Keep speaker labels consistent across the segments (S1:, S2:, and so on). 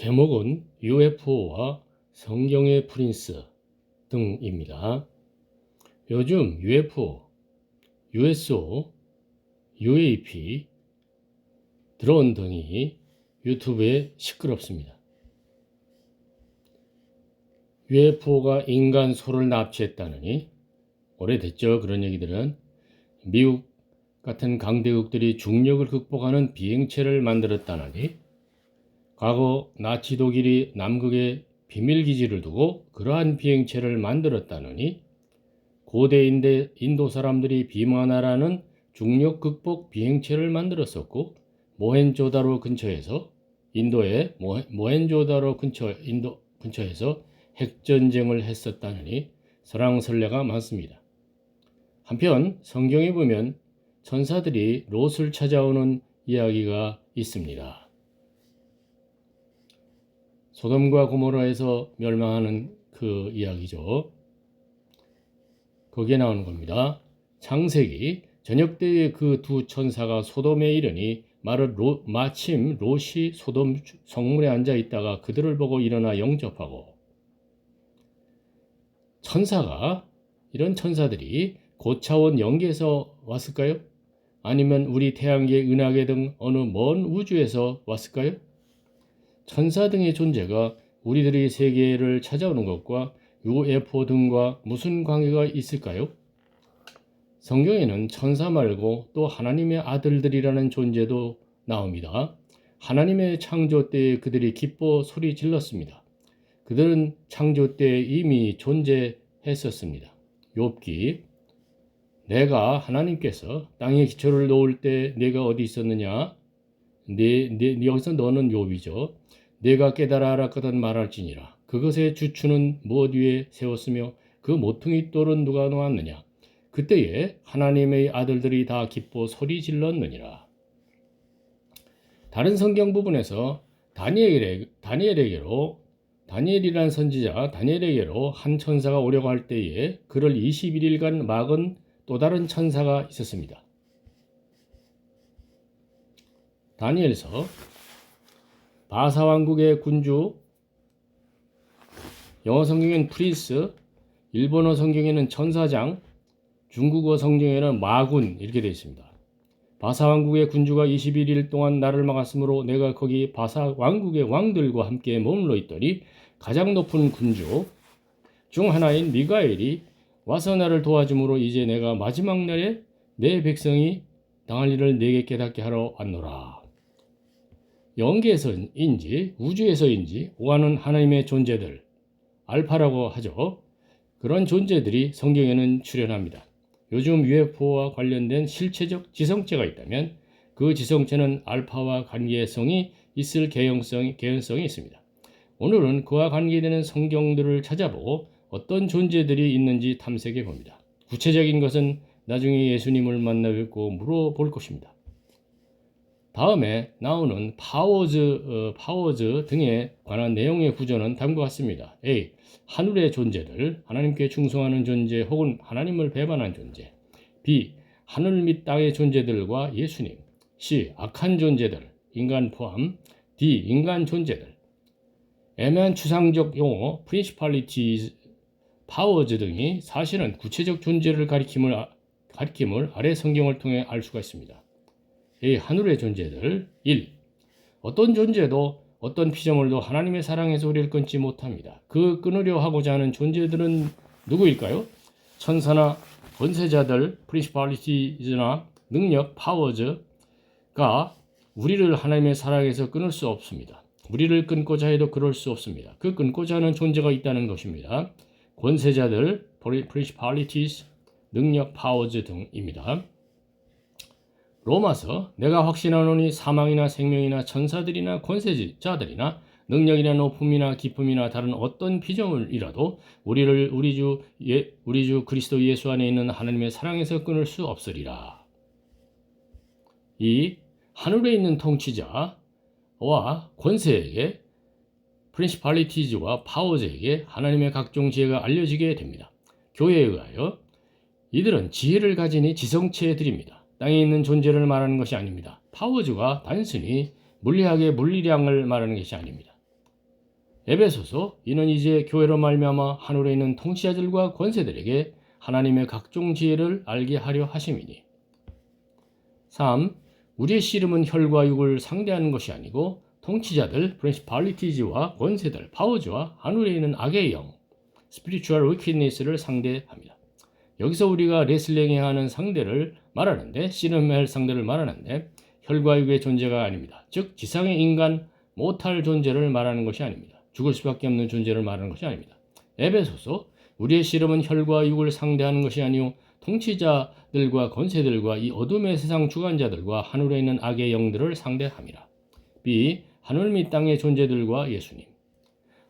S1: 제목은 UFO와 성경의 프린스 등입니다. 요즘 UFO, USO, UAP, 드론 등이 유튜브에 시끄럽습니다. UFO가 인간 소를 납치했다느니 오래됐죠. 그런 얘기들은 미국 같은 강대국들이 중력을 극복하는 비행체를 만들었다느니 과거 나치 독일이 남극에 비밀 기지를 두고 그러한 비행체를 만들었다느니 고대 인데 인도 사람들이 비마나라는 중력 극복 비행체를 만들었었고 모헨조다로 근처에서 인도의 모헨조다로 근처 인도 근처에서 핵 전쟁을 했었다느니 설왕설래가 많습니다. 한편 성경에 보면 천사들이 롯을 찾아오는 이야기가 있습니다. 소돔과 고모라에서 멸망하는 그 이야기죠. 거기에 나오는 겁니다. 창세기 저녁 때에 그 두 천사가 소돔에 이르니 마르 로, 마침 롯이 소돔 성문에 앉아 있다가 그들을 보고 일어나 영접하고 천사가 이런 천사들이 고차원 영계에서 왔을까요? 아니면 우리 태양계, 은하계 등 어느 먼 우주에서 왔을까요? 천사 등의 존재가 우리들의 세계를 찾아오는 것과 UFO 등과 무슨 관계가 있을까요? 성경에는 천사 말고 또 하나님의 아들들이라는 존재도 나옵니다. 하나님의 창조 때에 그들이 기뻐 소리 질렀습니다. 그들은 창조 때 이미 존재했었습니다. 욥기 내가 하나님께서 땅에 기초를 놓을 때 내가 어디 있었느냐? 내, 내 여기서 너는 욥이죠. 내가 깨달아 알았거든 말할지니라. 그것의 주추는 무엇 위에 세웠으며 그 모퉁이 돌은 누가 놓았느냐? 그때에 하나님의 아들들이 다 기뻐 소리 질렀느니라. 다른 성경 부분에서 다니엘에, 다니엘에게로 다니엘이란 선지자 다니엘에게로 한 천사가 오려고 할 때에 그를 21일간 막은 또 다른 천사가 있었습니다. 다니엘서 바사 왕국의 군주 영어 성경엔 프린스, 일본어 성경에는 천사장, 중국어 성경에는 마군 이렇게 되어 있습니다. 바사 왕국의 군주가 21일 동안 나를 막았으므로 내가 거기 바사 왕국의 왕들과 함께 머물러 있더니 가장 높은 군주 중 하나인 미가엘이 와서 나를 도와줌으로 이제 내가 마지막 날에 내 백성이 당할 일을 내게 깨닫게 하러 왔노라. 영계에서인지 우주에서인지 오가는 하나님의 존재들 알파라고 하죠. 그런 존재들이 성경에는 출현합니다. 요즘 UFO와 관련된 실체적 지성체가 있다면 그 지성체는 알파와 관계성이 있을 개연성이, 개연성이 있습니다. 오늘은 그와 관계되는 성경들을 찾아보고 어떤 존재들이 있는지 탐색해 봅니다. 구체적인 것은 나중에 예수님을 만나 뵙고 물어볼 것입니다. 다음에 나오는 파워즈, 어, 파워즈 등에 관한 내용의 구조는 다음과 같습니다. A. 하늘의 존재들, 하나님께 충성하는 존재 혹은 하나님을 배반한 존재. B. 하늘 및 땅의 존재들과 예수님. C. 악한 존재들, 인간 포함. D. 인간 존재들. 애매한 추상적 용어, principalities, powers 등이 사실은 구체적 존재를 가리킴을, 가리킴을 아래 성경을 통해 알 수가 있습니다. 이 하늘의 존재들 1. 어떤 존재도 어떤 피조물도 하나님의 사랑에서 우리를 끊지 못합니다. 그 끊으려 하고자 하는 존재들은 누구일까요? 천사나 권세자들, 프리시팔리티즈나 능력, 파워즈가 우리를 하나님의 사랑에서 끊을 수 없습니다. 우리를 끊고자 해도 그럴 수 없습니다. 그 끊고자 하는 존재가 있다는 것입니다. 권세자들, 프리시팔리티즈, 능력, 파워즈 등입니다. 로마서 내가 확신하노니 사망이나 생명이나 천사들이나 권세자들이나 능력이나 높음이나 기쁨이나 다른 어떤 피조물이라도 우리를 우리 주 예, 우리 주 그리스도 예수 안에 있는 하나님의 사랑에서 끊을 수 없으리라. 이 하늘에 있는 통치자와 권세에게 프린시팔리티즈와 파워즈에게 하나님의 각종 지혜가 알려지게 됩니다. 교회에 의하여 이들은 지혜를 가지니 지성체들입니다. 땅에 있는 존재를 말하는 것이 아닙니다. 파워즈가 단순히 물리학의 물리량을 말하는 것이 아닙니다. 에베소서 이는 이제 교회로 말미암아 하늘에 있는 통치자들과 권세들에게 하나님의 각종 지혜를 알게 하려 하심이니 3. 우리의 씨름은 혈과 육을 상대하는 것이 아니고 통치자들, 프린시팔리티즈와 권세들, 파워즈와 하늘에 있는 악의 영, 스피리추얼 위키니스를 상대합니다. 여기서 우리가 레슬링에 하는 상대를 말하는데 씨름할 상대를 말하는데 혈과 육의 존재가 아닙니다. 즉 지상의 인간 못할 존재를 말하는 것이 아닙니다. 죽을 수밖에 없는 존재를 말하는 것이 아닙니다. 에베소서 우리의 씨름은 혈과 육을 상대하는 것이 아니요 통치자들과 권세들과 이 어둠의 세상 주관자들과 하늘에 있는 악의 영들을 상대함이라. B. 하늘 및 땅의 존재들과 예수님.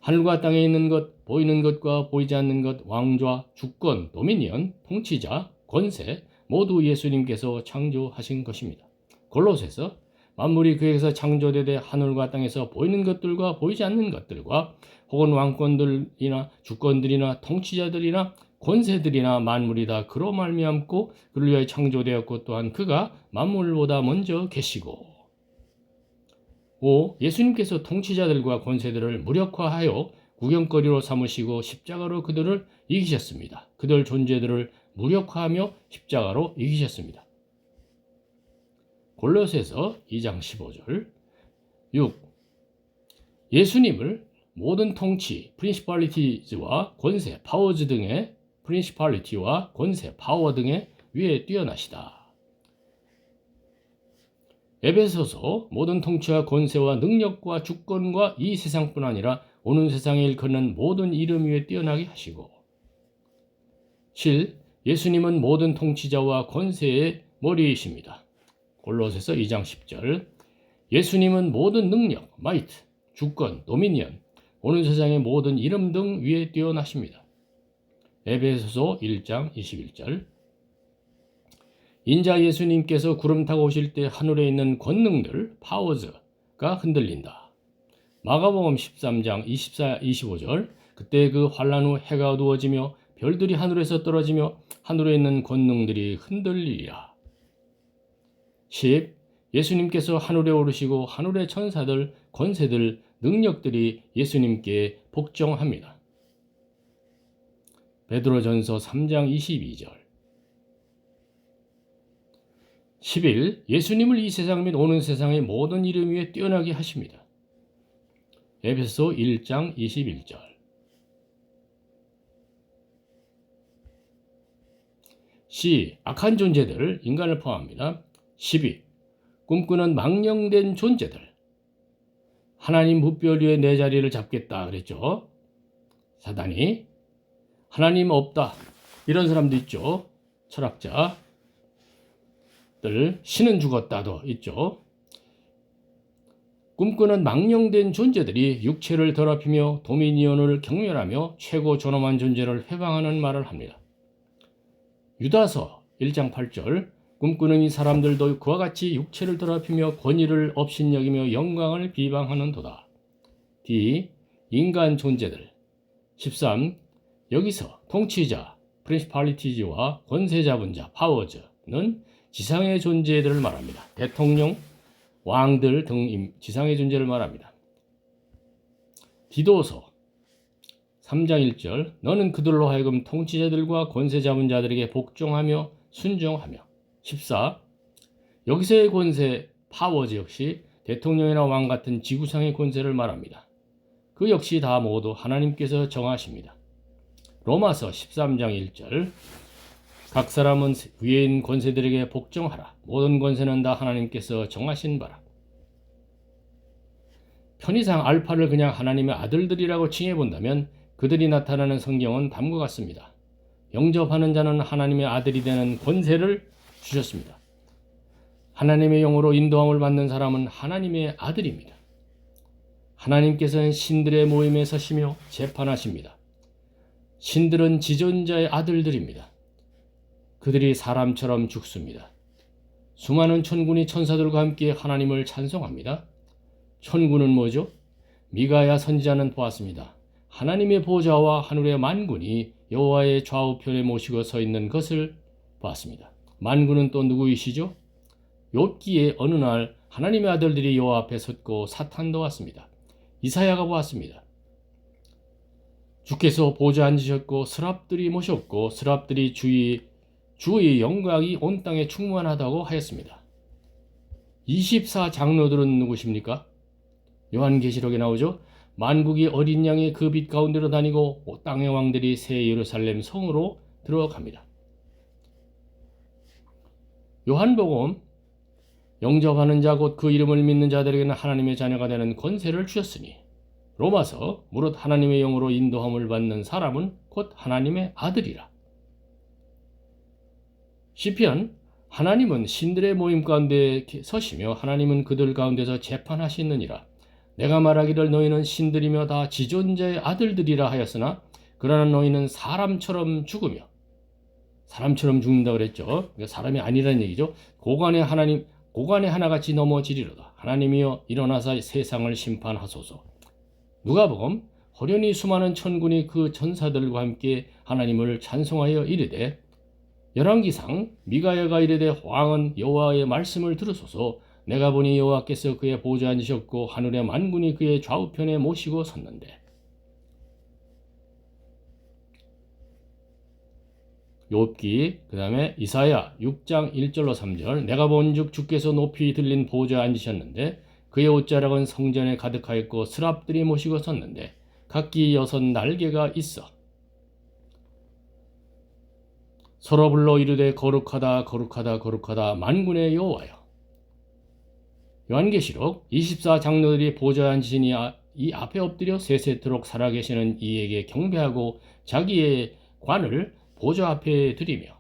S1: 하늘과 땅에 있는 것, 보이는 것과 보이지 않는 것, 왕좌, 주권, 도미니언, 통치자, 권세 모두 예수님께서 창조하신 것입니다. 골로새서 만물이 그에서 창조되되 하늘과 땅에서 보이는 것들과 보이지 않는 것들과 혹은 왕권들이나 주권들이나 통치자들이나 권세들이나 만물이 다 그로 말미암고 그를 위하여 창조되었고 또한 그가 만물보다 먼저 계시고 5. 예수님께서 통치자들과 권세들을 무력화하여 구경거리로 삼으시고 십자가로 그들을 이기셨습니다. 그들 존재들을 무력화하며 십자가로 이기셨습니다. 골로새서 2장 15절 6. 예수님을 모든 통치, 프린시팔리티즈와 권세, 파워즈 등의 프린시팔리티와 권세, 파워 등의 위에 뛰어나시다. 에베소서 모든 통치와 권세와 능력과 주권과 이 세상뿐 아니라 오는 세상에 일컫는 모든 이름 위에 뛰어나게 하시고 7. 예수님은 모든 통치자와 권세의 머리이십니다. 골로새서 2장 10절 예수님은 모든 능력, 마이트, 주권, 도미니언, 오는 세상의 모든 이름 등 위에 뛰어나십니다. 에베소서 1장 21절 인자 예수님께서 구름 타고 오실 때 하늘에 있는 권능들, 파워즈가 흔들린다. 마가복음 13장 24, 25절 그때 그 환란 후 해가 어두워지며 별들이 하늘에서 떨어지며 하늘에 있는 권능들이 흔들리리라. 10. 예수님께서 하늘에 오르시고 하늘의 천사들, 권세들, 능력들이 예수님께 복종합니다. 베드로전서 3장 22절 10일 예수님을 이 세상 및 오는 세상의 모든 이름 위에 뛰어나게 하십니다. 에베소 1장 21절 C. 악한 존재들, 인간을 포함합니다. 12. 꿈꾸는 망령된 존재들. 하나님 무별 위에 내 자리를 잡겠다 그랬죠. 사단이. 하나님 없다. 이런 사람도 있죠. 철학자. 들 신은 죽었다도 있죠. 꿈꾸는 망령된 존재들이 육체를 더럽히며 도미니언을 경멸하며 최고 존엄한 존재를 회방하는 말을 합니다. 유다서 1장 8절 꿈꾸는 이 사람들도 그와 같이 육체를 더럽히며 권위를 업신여기며 영광을 비방하는도다. D. 인간 존재들 13. 여기서 통치자, 프린시팔리티즈와 권세 잡은 자, 파워즈는 지상의 존재들을 말합니다. 대통령, 왕들 등 지상의 존재를 말합니다. 디도서 3장 1절 너는 그들로 하여금 통치자들과 권세 잡은 자들에게 복종하며 순종하며 14 여기서의 권세 파워즈 역시 대통령이나 왕 같은 지구상의 권세를 말합니다. 그 역시 다 모두 하나님께서 정하십니다. 로마서 13장 1절 각 사람은 위인 권세들에게 복종하라. 모든 권세는 다 하나님께서 정하신 바라. 편의상 알파를 그냥 하나님의 아들들이라고 칭해 본다면 그들이 나타나는 성경은 다음과 같습니다. 영접하는 자는 하나님의 아들이 되는 권세를 주셨습니다. 하나님의 영으로 인도함을 받는 사람은 하나님의 아들입니다. 하나님께서는 신들의 모임에 서시며 재판하십니다. 신들은 지존자의 아들들입니다. 그들이 사람처럼 죽습니다. 수많은 천군이 천사들과 함께 하나님을 찬송합니다. 천군은 뭐죠? 미가야 선지자는 보았습니다. 하나님의 보좌와 하늘의 만군이 여호와의 좌우편에 모시고 서 있는 것을 보았습니다. 만군은 또 누구이시죠? 욥기에 어느 날 하나님의 아들들이 여호와 앞에 섰고 사탄도 왔습니다. 이사야가 보았습니다. 주께서 보좌 앉으셨고 스랍들이 모셨고 스랍들이 주의 주의 영광이 온 땅에 충만하다고 하였습니다. 24 장로들은 누구십니까? 요한계시록에 나오죠. 만국이 어린 양의 그 빛 가운데로 다니고 땅의 왕들이 새 예루살렘 성으로 들어갑니다. 요한복음 영접하는 자 곧 그 이름을 믿는 자들에게는 하나님의 자녀가 되는 권세를 주셨으니 로마서 무릇 하나님의 영으로 인도함을 받는 사람은 곧 하나님의 아들이라. 시편 하나님은 신들의 모임 가운데 서시며 하나님은 그들 가운데서 재판하시느니라. 내가 말하기를 너희는 신들이며 다 지존자의 아들들이라 하였으나 그러나 너희는 사람처럼 죽으며 사람처럼 죽는다 그랬죠. 그러니까 사람이 아니라는 얘기죠. 고관의 하나님 고관의 하나같이 넘어지리로다. 하나님이여 일어나사 세상을 심판하소서. 누가복음 호련히 수많은 천군이 그 전사들과 함께 하나님을 찬송하여 이르되 열왕기상 미가야가 이르되 왕은 여호와의 말씀을 들으소서 내가 보니 여호와께서 그의 보좌 앉으셨고 하늘의 만군이 그의 좌우편에 모시고 섰는데. 욥기 그다음에 이사야 6장 1절로 3절. 내가 본즉 주께서 높이 들린 보좌에 앉으셨는데 그의 옷자락은 성전에 가득하였고 스랍들이 모시고 섰는데 각기 여섯 날개가 있어. 서로 불러 이르되 거룩하다 거룩하다 거룩하다. 만군의 여호와여 요한계시록 24장로들이 보좌에 앉으시니 이 앞에 엎드려 세세토록 살아계시는 이에게 경배하고 자기의 관을 보좌 앞에 드리며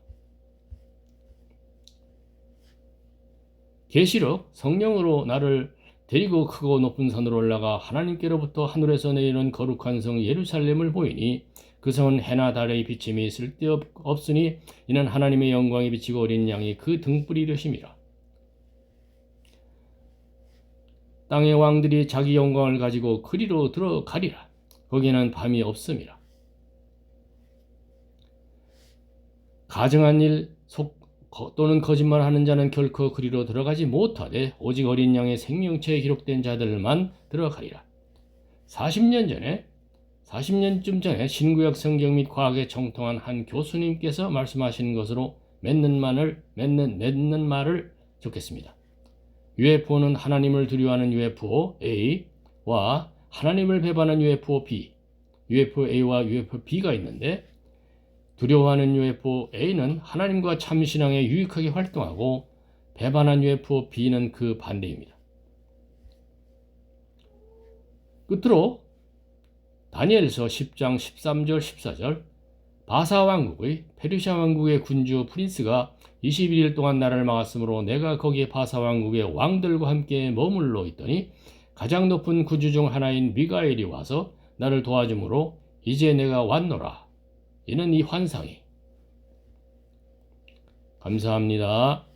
S1: 계시록 성령으로 나를 데리고 크고 높은 산으로 올라가 하나님께로부터 하늘에서 내리는 거룩한 성 예루살렘을 보이니 그 성은 해나 달의 비침이 쓸데없으니 이는 하나님의 영광이 비치고 어린 양이 그 등불이 되심이라. 땅의 왕들이 자기 영광을 가지고 그리로 들어가리라. 거기는 밤이 없음이라. 가증한 일 속, 또는 거짓말하는 자는 결코 그리로 들어가지 못하되 오직 어린 양의 생명체에 기록된 자들만 들어가리라. 40년 전에 40년쯤 전에 신구약 성경 및 과학에 정통한 한 교수님께서 말씀하시는 것으로 맺는 말을 맺는 맺는 말을 적겠습니다. UFO는 하나님을 두려워하는 UFO A와 하나님을 배반하는 UFO B, UFO A와 UFO B가 있는데 두려워하는 UFO A는 하나님과 참신앙에 유익하게 활동하고 배반한 UFO B는 그 반대입니다. 끝으로 다니엘서 10장 13절 14절 바사 왕국의 페르시아 왕국의 군주 프린스가 21일 동안 나라를 막았으므로 내가 거기에 바사 왕국의 왕들과 함께 머물러 있더니 가장 높은 구주 중 하나인 미가엘이 와서 나를 도와주므로 이제 내가 왔노라. 이는 이 환상이. 감사합니다.